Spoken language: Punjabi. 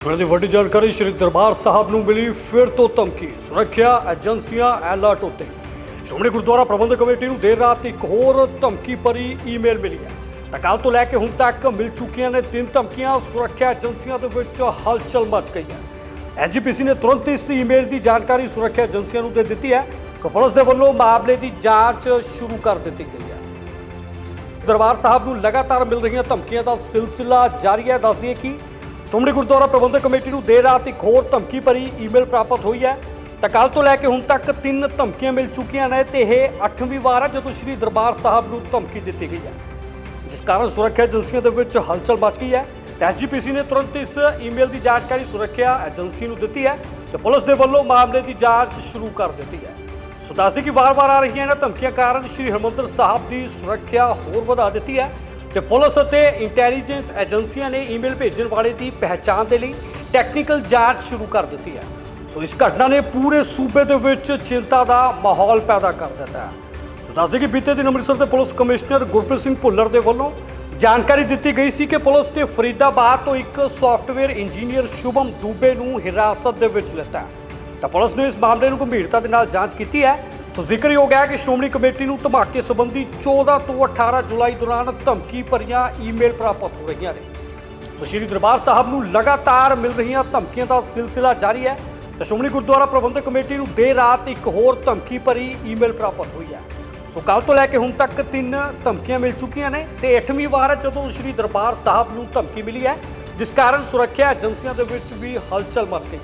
ਦੀ ਵੱਡੀ ਜਾਣਕਾਰੀ ਸ਼੍ਰੀ ਦਰਬਾਰ ਸਾਹਿਬ ਨੂੰ ਮਿਲੀ, ਫਿਰ ਤੋਂ ਧਮਕੀ, ਸੁਰੱਖਿਆ ਏਜੰਸੀਆਂ ਅਲਰਟ ਉੱਤੇ। ਸ਼੍ਰੋਮਣੀ ਗੁਰਦੁਆਰਾ ਪ੍ਰਬੰਧਕ ਕਮੇਟੀ ਨੂੰ ਦੇਰ ਰਾਤ ਇੱਕ ਹੋਰ ਧਮਕੀ ਭਰੀ ਈਮੇਲ ਮਿਲੀ ਹੈ। ਤਾਂ ਕੱਲ੍ਹ ਤੋਂ ਲੈ ਕੇ ਹੁਣ ਤੱਕ ਮਿਲ ਚੁੱਕੀਆਂ ਨੇ ਤਿੰਨ ਧਮਕੀਆਂ, ਸੁਰੱਖਿਆ ਏਜੰਸੀਆਂ ਦੇ ਵਿੱਚ ਹਲਚਲ ਮਚ ਗਈ ਹੈ। ਐਜੀਪੀਸੀ ਨੇ ਤੁਰੰਤ ਇਸ ਈਮੇਲ ਦੀ ਜਾਣਕਾਰੀ ਸੁਰੱਖਿਆ ਏਜੰਸੀਆਂ ਨੂੰ ਦੇ ਦਿੱਤੀ ਹੈ। ਪੁਲਿਸ ਦੇ ਵੱਲੋਂ ਮਾਮਲੇ ਦੀ ਜਾਂਚ ਸ਼ੁਰੂ ਕਰ ਦਿੱਤੀ ਗਈ ਹੈ। ਦਰਬਾਰ ਸਾਹਿਬ ਨੂੰ ਲਗਾਤਾਰ ਮਿਲ ਰਹੀਆਂ ਧਮਕੀਆਂ ਦਾ ਸਿਲਸਿਲਾ ਜਾਰੀ ਹੈ। ਦੱਸਦੀ ਦਈਏ ਕਿ ਸ਼੍ਰੋਮਣੀ ਗੁਰਦੁਆਰਾ ਪ੍ਰਬੰਧਕ ਕਮੇਟੀ ਨੂੰ ਦੇਰ ਰਾਤ ਇੱਕ ਹੋਰ ਧਮਕੀ ਭਰੀ ਈਮੇਲ ਪ੍ਰਾਪਤ ਹੋਈ ਹੈ। ਤਾਂ ਕੱਲ੍ਹ ਤੋਂ ਲੈ ਕੇ ਹੁਣ ਤੱਕ ਤਿੰਨ ਧਮਕੀਆਂ ਮਿਲ ਚੁੱਕੀਆਂ ਨੇ ਤੇ ਇਹ 8ਵੀਂ ਵਾਰ ਹੈ ਜਦੋਂ ਸ਼੍ਰੀ ਦਰਬਾਰ ਸਾਹਿਬ ਨੂੰ ਧਮਕੀ ਦਿੱਤੀ ਗਈ ਹੈ। ਜਿਸ ਕਾਰਨ ਸੁਰੱਖਿਆ ਏਜੰਸੀਆਂ ਦੇ ਵਿੱਚ ਹਲਚਲ ਮਚ ਗਈ ਹੈ। ਤੇ ਐਸਜੀਪੀਸੀ ਨੇ ਤੁਰੰਤ ਇਸ ਈਮੇਲ ਦੀ ਜਾਣਕਾਰੀ ਸੁਰੱਖਿਆ ਏਜੰਸੀ ਨੂੰ ਦਿੱਤੀ ਹੈ ਤੇ ਪੁਲਿਸ ਦੇ ਵੱਲੋਂ ਮਾਮਲੇ ਦੀ ਜਾਂਚ ਸ਼ੁਰੂ ਕਰ ਦਿੱਤੀ ਹੈ। ਸੋ ਦੱਸਦੇ ਕਿ ਵਾਰ-ਵਾਰ ਆ ਰਹੀਆਂ ਇਹਨਾਂ ਧਮਕੀਆਂ ਕਾਰਨ ਸ਼੍ਰੀ ਹਰਮੰਦਰ ਸਾਹਿਬ ਦੀ ਸੁਰੱਖਿਆ ਹੋਰ ਵਧਾ ਦਿੱਤੀ ਹੈ। ਤੇ ਪੁਲਿਸ ਅਤੇ ਇੰਟੈਲੀਜੈਂਸ ਏਜੰਸੀਆਂ ਨੇ ਈਮੇਲ ਭੇਜਣ ਵਾਲੇ ਦੀ ਪਹਿਚਾਣ ਦੇ ਲਈ ਟੈਕਨੀਕਲ ਜਾਂਚ ਸ਼ੁਰੂ ਕਰ ਦਿੱਤੀ ਹੈ। ਸੋ ਇਸ ਘਟਨਾ ਨੇ ਪੂਰੇ ਸੂਬੇ ਦੇ ਵਿੱਚ ਚਿੰਤਾ ਦਾ ਮਾਹੌਲ ਪੈਦਾ ਕਰ ਦਿੱਤਾ ਹੈ। ਸੋ ਦੱਸਦੇ ਕਿ ਬੀਤੇ ਦਿਨ ਅੰਮ੍ਰਿਤਸਰ ਦੇ ਪੁਲਿਸ ਕਮਿਸ਼ਨਰ ਗੁਰਪ੍ਰੀਤ ਸਿੰਘ ਭੁੱਲਰ ਦੇ ਵੱਲੋਂ ਜਾਣਕਾਰੀ ਦਿੱਤੀ ਗਈ ਸੀ ਕਿ ਪੁਲਿਸ ਨੇ ਫਰੀਦਾਬਾਦ ਤੋਂ ਇੱਕ ਸੌਫਟਵੇਅਰ ਇੰਜੀਨੀਅਰ ਸ਼ੁਭਮ ਦੂਬੇ ਨੂੰ ਹਿਰਾਸਤ ਦੇ ਵਿੱਚ ਲਿੱਤਾ ਤਾਂ ਪੁਲਿਸ ਨੇ ਇਸ ਮਾਮਲੇ ਨੂੰ ਗੰਭੀਰਤਾ ਦੇ ਨਾਲ ਜਾਂਚ ਕੀਤੀ ਹੈ ਸੋ ਜ਼ਿਕਰਯੋਗ ਹੈ ਕਿ ਸ਼੍ਰੋਮਣੀ ਕਮੇਟੀ ਨੂੰ ਧਮਾਕੇ ਸੰਬੰਧੀ 14 ਤੋਂ 18 ਜੁਲਾਈ ਦੌਰਾਨ ਧਮਕੀ ਭਰੀਆਂ ਈਮੇਲ ਪ੍ਰਾਪਤ ਹੋ ਰਹੀਆਂ ਨੇ। ਸੋ ਸ਼੍ਰੀ ਦਰਬਾਰ ਸਾਹਿਬ ਨੂੰ ਲਗਾਤਾਰ ਮਿਲ ਰਹੀਆਂ ਧਮਕੀਆਂ ਦਾ ਸਿਲਸਿਲਾ ਜਾਰੀ ਹੈ ਤੇ ਸ਼੍ਰੋਮਣੀ ਗੁਰਦੁਆਰਾ ਪ੍ਰਬੰਧਕ ਕਮੇਟੀ ਨੂੰ ਦੇਰ ਰਾਤ ਇੱਕ ਹੋਰ ਧਮਕੀ ਭਰੀ ਈਮੇਲ ਪ੍ਰਾਪਤ ਹੋਈ ਹੈ। ਸੋ ਕੱਲ ਤੋਂ ਲੈ ਕੇ ਹੁਣ ਤੱਕ ਤਿੰਨ ਧਮਕੀਆਂ ਮਿਲ ਚੁੱਕੀਆਂ ਨੇ ਤੇ 8ਵੀਂ ਵਾਰ ਜਦੋਂ ਸ਼੍ਰੀ ਦਰਬਾਰ ਸਾਹਿਬ ਨੂੰ ਧਮਕੀ ਮਿਲੀ ਹੈ, ਜਿਸ ਕਾਰਨ ਸੁਰੱਖਿਆ ਏਜੰਸੀਆਂ ਦੇ ਵਿੱਚ ਵੀ ਹਲਚਲ ਮਚ ਗਈ।